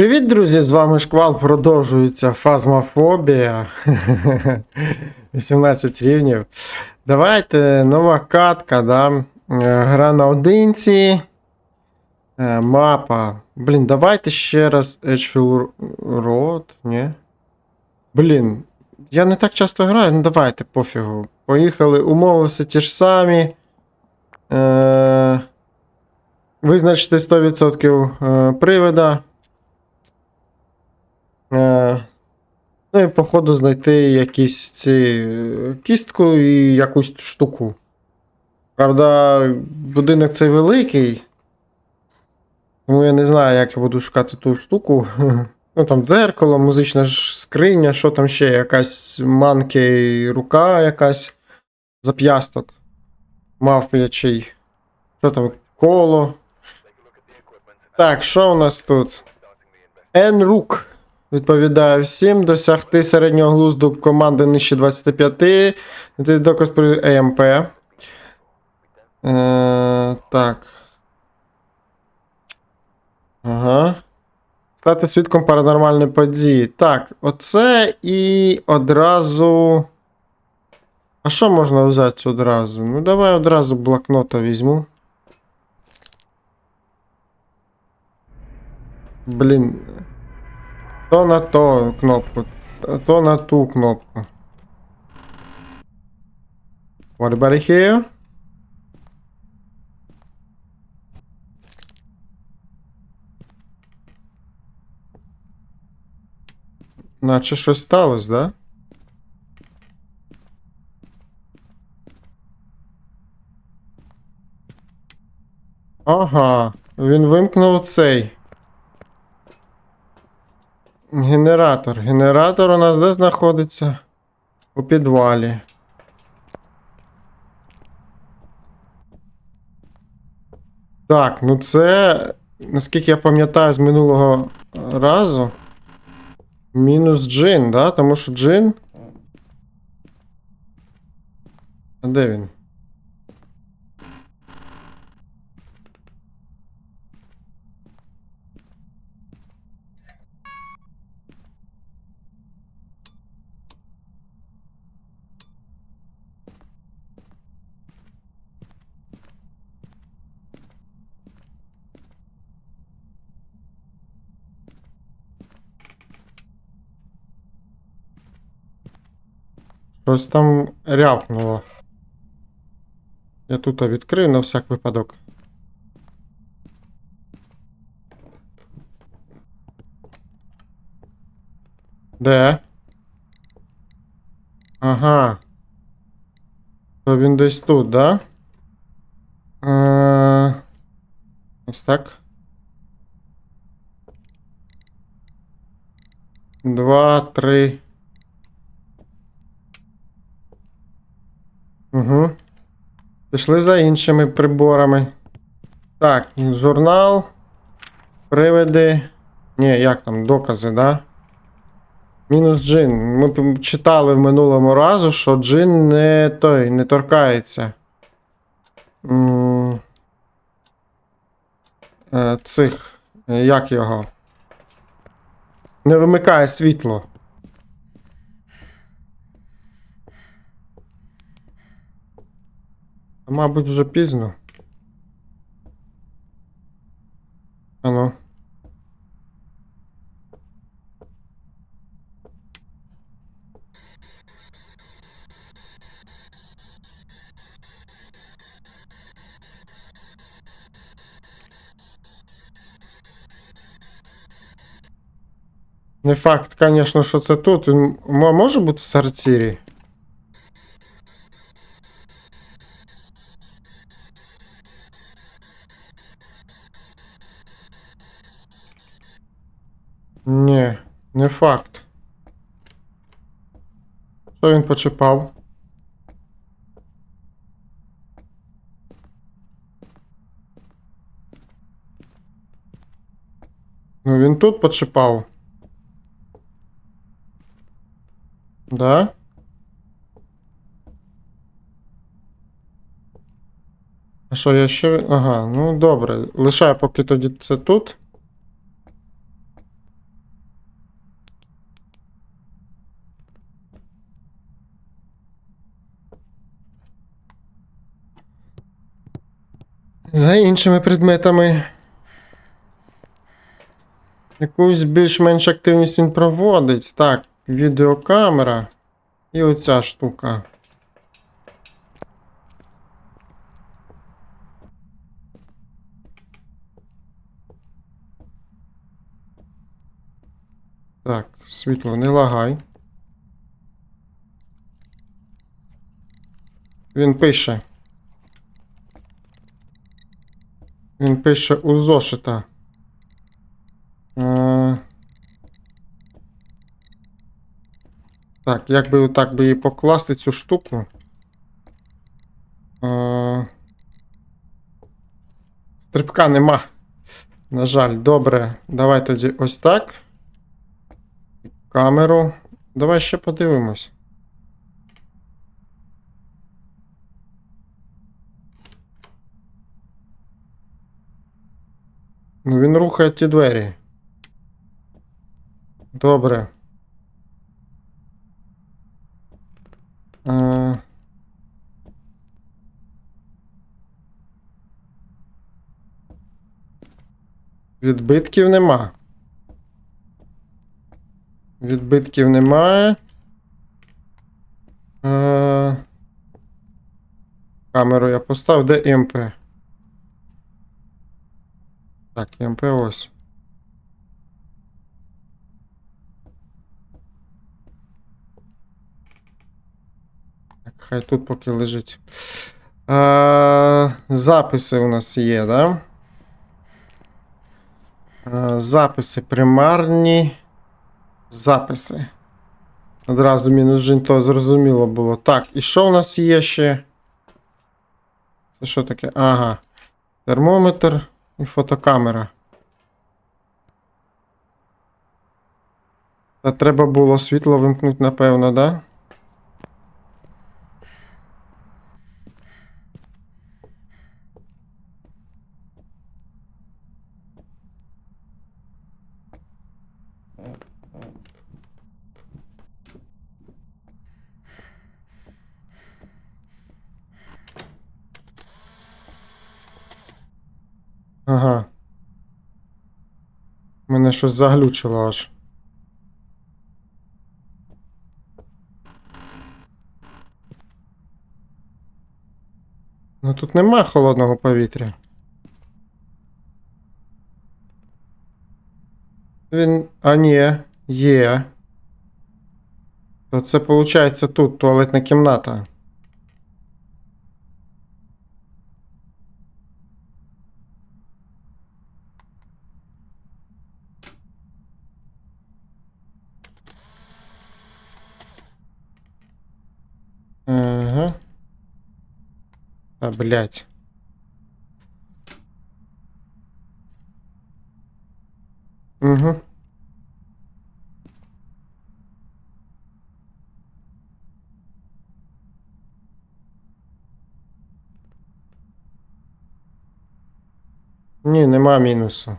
Привіт, друзі! З вами Шквал. Продовжується фазмофобія. 18 рівнів. Давайте нова катка, да? Е, Гра на одинці. Е, Мапа. Блін, давайте ще раз Edgefield Road. Ні. Блін, я не так часто граю, ну давайте, пофігу. Поїхали, умови все ті ж самі. Е, Визначити 100% е, привида. Е, ну і походу знайти якісь ці е, кістку і якусь штуку. Правда, будинок цей великий. Тому я не знаю, як я буду шукати ту штуку. Ну там дзеркало, музична скриня, що там ще, якась манки рука якась зап'ясток. Мавп'ячий. Що там? Коло. Так, що у нас тут? Енрук. Відповідає всім досягти середнього глузду команди нижче 25. Це доказ про ЕМП. Е, так. Ага. Стати свідком паранормальної події. Так, оце і одразу. А що можна взяти одразу? Ну, давай одразу блокнота візьму. Блін. То на то кнопку, то на ту кнопку. What about here? Наче щось сталося, да? Ага, він вимкнув цей. Генератор. Генератор у нас де знаходиться? У підвалі. Так, ну це, наскільки я пам'ятаю з минулого разу. Мінус джин, да? Тому що джин. А де він? Щось там рявкнуло. Я тут відкрию на всяк випадок. Де? Ага. То він десь тут, да? Е, Ось так. Два, три. Угу. Пішли за іншими приборами. Так, журнал. Привиди. Ні, як там, докази, да? Мінус джин. Ми читали в минулому разу, що джин не той, не торкається. Е, Цих. е, Як його? Не вимикає світло. Мабуть, вже пізно. Ану. Не факт, звісно, що це тут. Він м- може бути в сортирі? Факт. Що він почепав? Ну він тут почепав. Да? А що, я ще. Ага, ну добре. Лишаю поки тоді це тут. За іншими предметами. Якусь більш-менш активність він проводить. Так, відеокамера. І оця штука. Так, світло, не лагай. Він пише. Пише у зошита. Е, Так, як би отак би покласти цю штуку. Е, Стрибка нема. На жаль, добре. Давай тоді ось так. Камеру. Давай ще подивимось. Ну, він рухає ті двері. Добре. Е... Відбитків нема. Відбитків немає. Е... Камеру я поставив. Де ІМП? Так, ІМП ось. Так, хай тут поки лежить. Е, записи у нас є, да? Е, записи примарні. Записи. Одразу мінус жінь, то зрозуміло було. Так, і що у нас є ще? Це що таке? Ага. Термометр і фотокамера. Та треба було світло вимкнути, напевно, да? Ага. Мене щось заглючило аж. Ну тут нема холодного повітря. Він. А ні, є. То це виходить тут туалетна кімната. А, блядь. Угу. Ні, нема мінусу.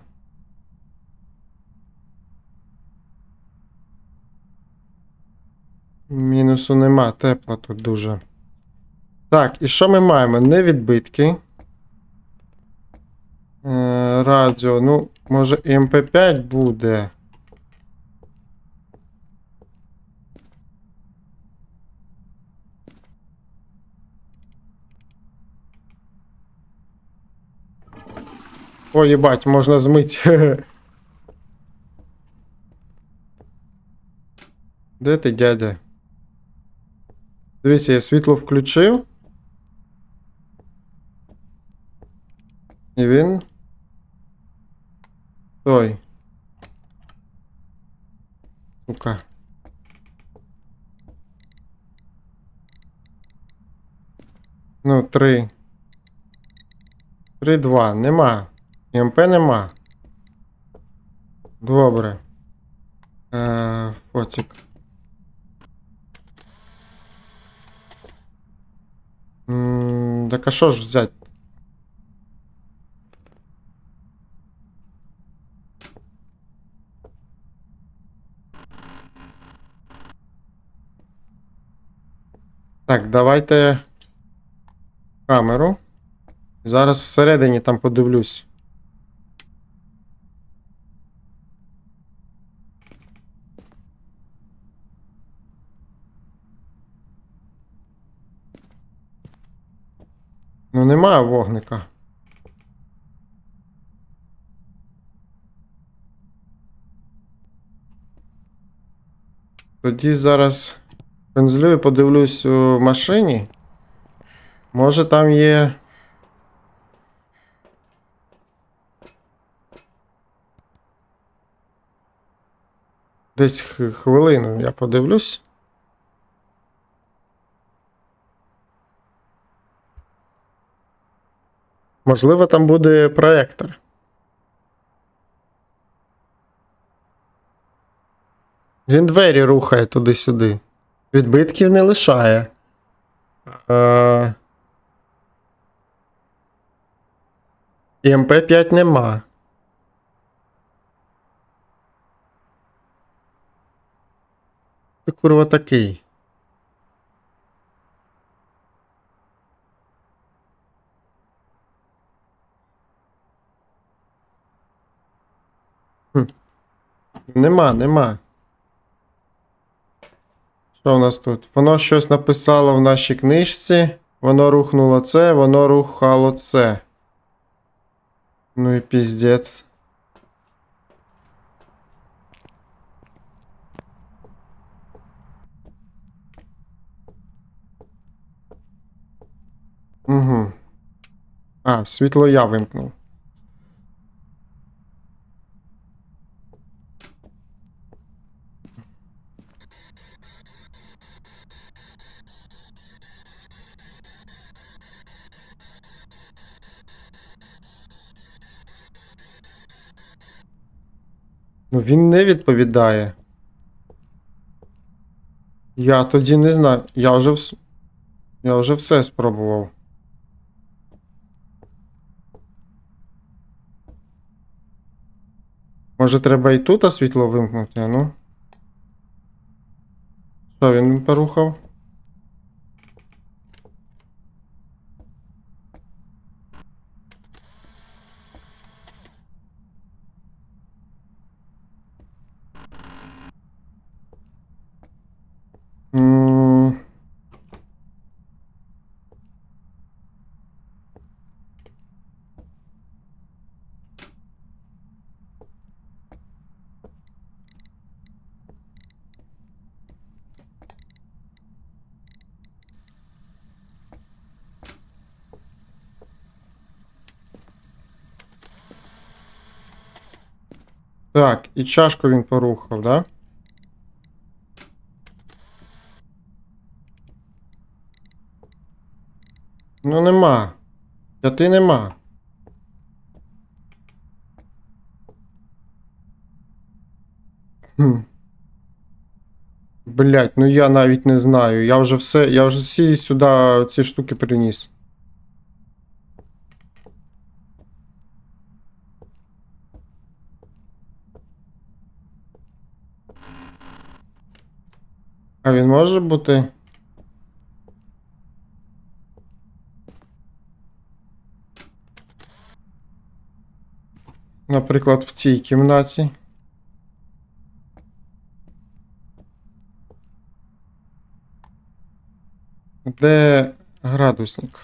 Мінусу нема, тепло тут дуже. Так, і що ми маємо? Не відбитки. Е, радіо, ну, може МП5 буде. О, їбать, можна змити. Де ти, дядя? Дивіться, я світло включив. І він. Той. Сука. Ну, три. Три, два. Нема. МП нема. Добре. Е, фотик. Так а що ж взять? Так, давайте камеру. Зараз всередині там подивлюсь. Ну, немає вогника. Тоді зараз пензлю і подивлюсь у машині. Може там є. Десь хвилину я подивлюсь. Можливо, там буде проектор. Він двері рухає туди-сюди. Відбитків не лишає. Е... І МП5 нема. Ти курва такий. Хм. Нема, нема. Що у нас тут? Воно щось написало в нашій книжці. Воно рухнуло це, воно рухало це. Ну і піздець. Угу. А, світло я вимкнув. Ну він не відповідає. Я тоді не знаю. Я вже вс... Я вже все спробував. Може треба і тут світло вимкнути, ну? Що він порухав? Так, і чашку він порухав, да? Ну нема. П'яти нема. Хм. Блять, ну я навіть не знаю. Я вже все. Я вже всі сюди ці штуки приніс. А він може бути. Наприклад, в цій кімнаті. Де градусник?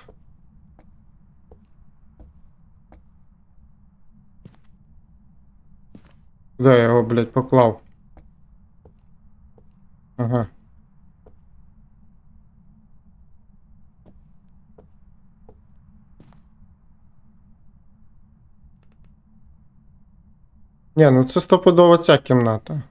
Де я його, блядь, поклав? Ага. Ні, ну це стопудово ця кімната.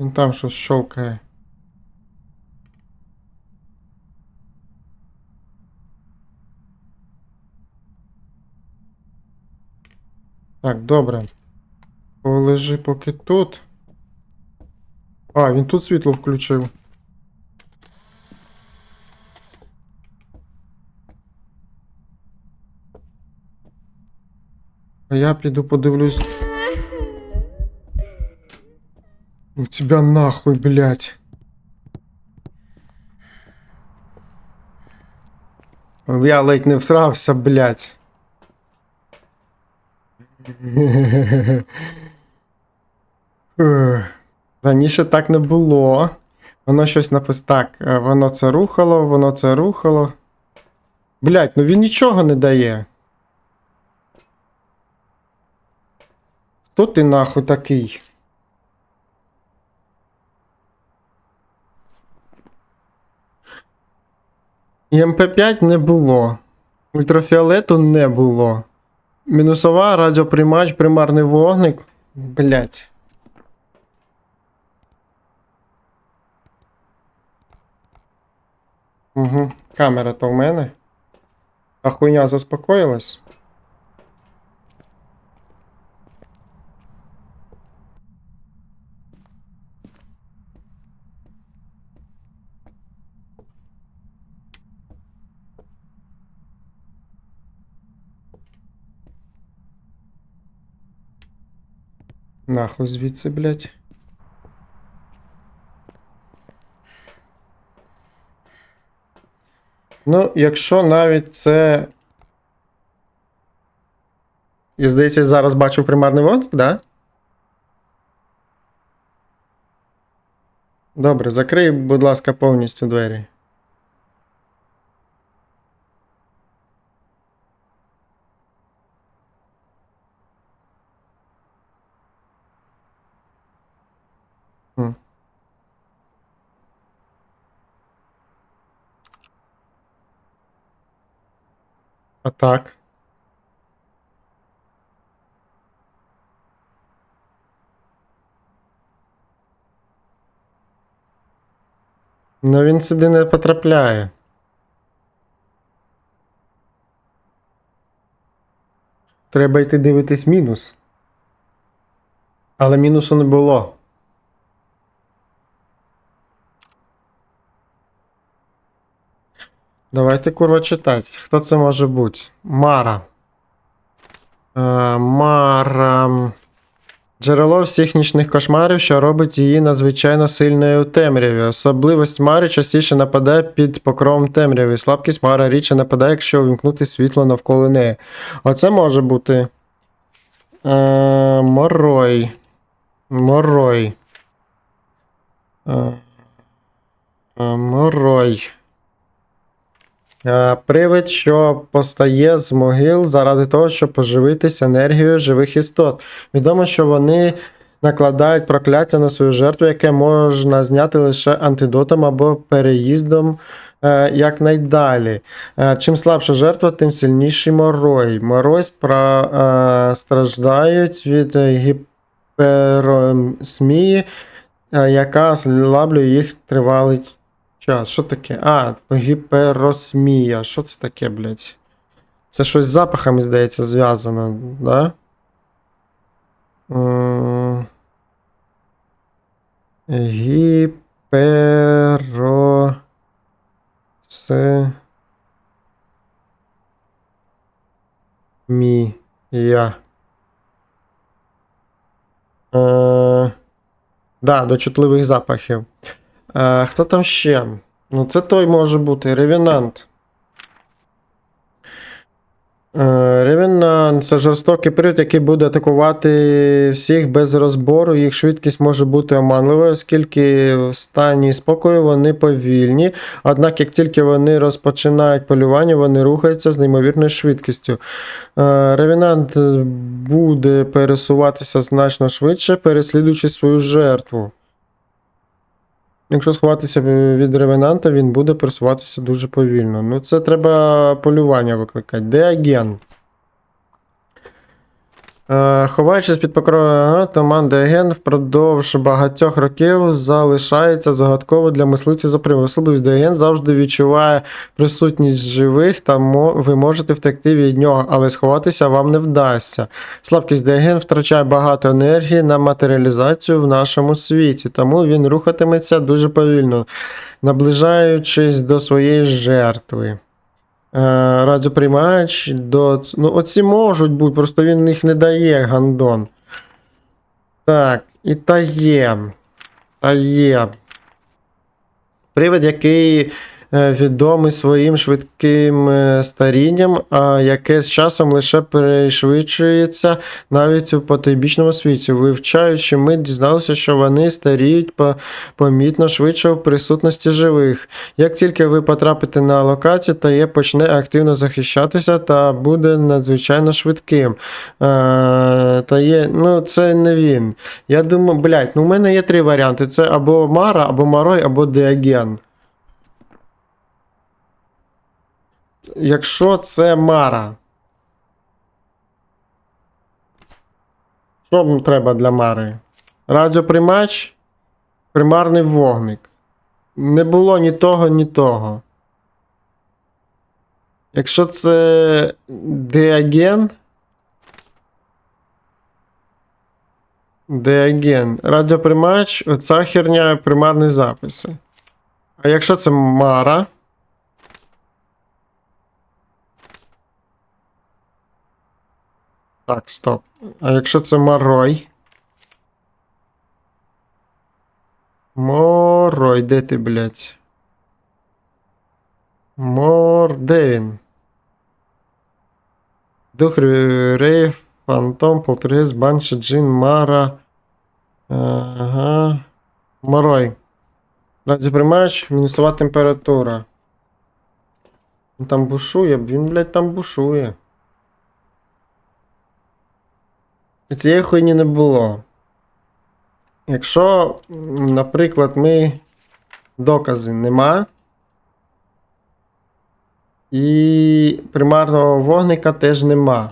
Він там щось щелкає. Так, добре. Полежи поки тут. А, він тут світло включив. А я піду подивлюсь. У тебя нахуй, блядь. Я ледь не всрався, блядь. Раніше так не було. Воно щось напис... Так, е, воно це рухало, воно це рухало. Блять, ну він нічого не дає. Хто ти нахуй такий? І МП5 не було. Ультрафіолету не було. Мінусова, радіоприймач, примарний вогник. Блять. Угу. Камера то в мене. А хуйня заспокоїлась? Нахуй звідси, блядь. Ну, якщо навіть це. Я здається, зараз бачу примарний вогник, да? Добре, закрий, будь ласка, повністю двері. Так. Ну він сюди не потрапляє. Треба йти дивитись мінус. Але мінусу не було. Давайте, курва, читати. Хто це може бути? Мара. Е, Мара. Джерело всіх нічних кошмарів, що робить її надзвичайно сильною у темряві. Особливість Мари частіше нападає під покровом темряви. Слабкість Мара рідше нападає, якщо увімкнути світло навколо неї. Оце може бути. Е, Морой. Морой. Е, е, Морой. Е, Привид, що постає з могил заради того, щоб поживитися енергією живих істот. Відомо, що вони накладають прокляття на свою жертву, яке можна зняти лише антидотом або переїздом е, якнайдалі. Е, чим слабша жертва, тим сильніший морой. Морой спра, страждають від гіперосмії, яка слаблює їх тривалий час. Що таке? А, гіперосмія. Що це таке, блядь? Це щось з запахами, здається, зв'язано, да? Гіперо... С... Мія. Е, да, до чутливих запахів. Е, хто там ще? Ну, це той може бути. Ревенант. Е, Ревенант це жорстокий привід, який буде атакувати всіх без розбору. Їх швидкість може бути оманливою, оскільки в стані спокою вони повільні. Однак, як тільки вони розпочинають полювання, вони рухаються з неймовірною швидкістю. Е, Ревенант буде пересуватися значно швидше, переслідуючи свою жертву. Якщо сховатися від ревенанта, він буде пересуватися дуже повільно. Ну, це треба полювання викликати. Де агент? Е, Ховаючись під покровом команди агент впродовж багатьох років залишається загадково для мисливців за приводом. Особливість агент завжди відчуває присутність живих, та ви можете втекти від нього, але сховатися вам не вдасться. Слабкість Деоген втрачає багато енергії на матеріалізацію в нашому світі, тому він рухатиметься дуже повільно, наближаючись до своєї жертви. Е, радіоприймач до. Ну, оці можуть бути, просто він їх не дає, гандон. Так, і та є. Та є. Привид, який відомий своїм швидким е, старінням, а яке з часом лише перешвидшується навіть у потойбічному світі. Вивчаючи, ми дізналися, що вони старіють помітно швидше у присутності живих. Як тільки ви потрапите на локацію, то є почне активно захищатися та буде надзвичайно швидким. Е, та є, ну, це не він. Я думаю, блядь, ну в мене є три варіанти: це або Мара, або Марой, або Деоген. Якщо це Мара. Що треба для Мари? Радіоприймач, примарний вогник. Не було ні того, ні того. Якщо це Деоген. Деоген. Радіоприймач, оця херня примарні записи. А якщо це Мара. Так, стоп. А якщо це Марой? Морой, де ти, блядь? Мор. Де він? Дух Рейв, Фантом, Полтергейст, Банші, Джин, Мара. Ага. Морой. Радіоприймач, мінусова температура. Він там бушує, він, блядь, там бушує. І цієї хуйні не було. Якщо, наприклад, ми докази нема. І примарного вогника теж нема.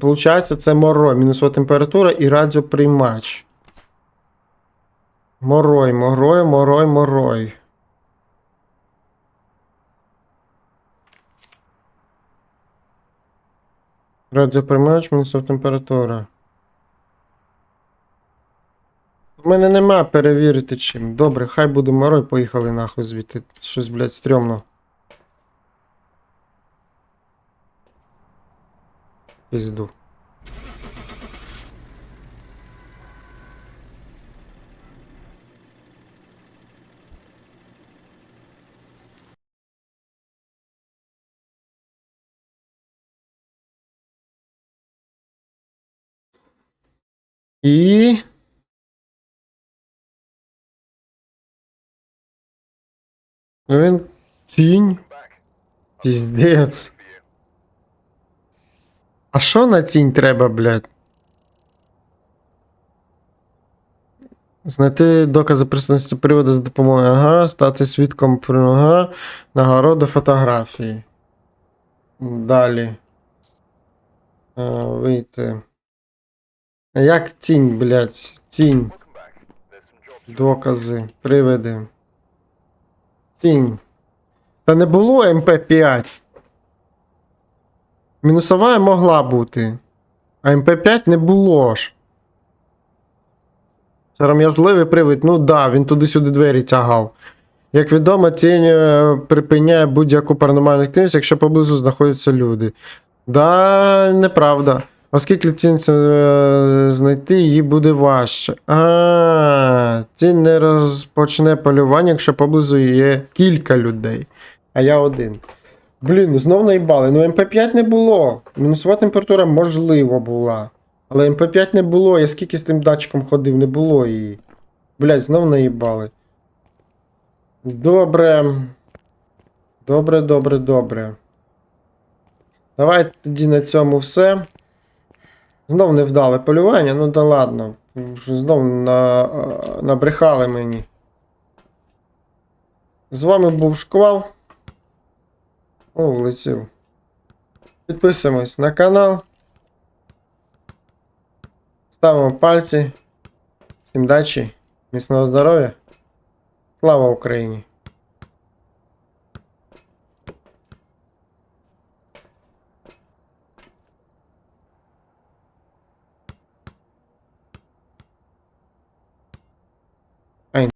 Получається, це моро, мінусова температура і радіоприймач. Морой, морой, морой, морой. Радіоприймач, мінусова температура. Мене нема перевірити чим. Добре, хай буде морой, поїхали нахуй звідти. Щось, блядь, стрьомно. Пізду. І. Ну він тінь. Піздець. А що на тінь треба, блядь? Знайти докази присутності приводу з допомогою ага, стати свідком ага, нагороду фотографії. Далі. А, вийти. Як тінь, блядь? Тінь. Докази, привиди. Тінь. Та не було МП5. Мінусова могла бути. А МП5 не було ж. Сором'язливий привид, ну да, він туди-сюди двері тягав. Як відомо, тінь е, припиняє будь-яку паранормальну активність, якщо поблизу знаходяться люди. Да, неправда. Оскільки тінь е, знайти її буде важче. А, тінь не розпочне полювання, якщо поблизу є кілька людей. А я один. Блін, знов наїбали. Ну МП5 не було. Мінусова температура можливо була. Але МП5 не було. Я скільки з тим датчиком ходив, не було її. Блять, знов наїбали. Добре. Добре, добре, добре. Давайте тоді на цьому все. Знов невдале полювання, ну да ладно. Знов на, набрехали мені. З вами був Шквал. О, влетів. Підписуємось на канал. Ставимо пальці. Всім дачі, міцного здоров'я. Слава Україні!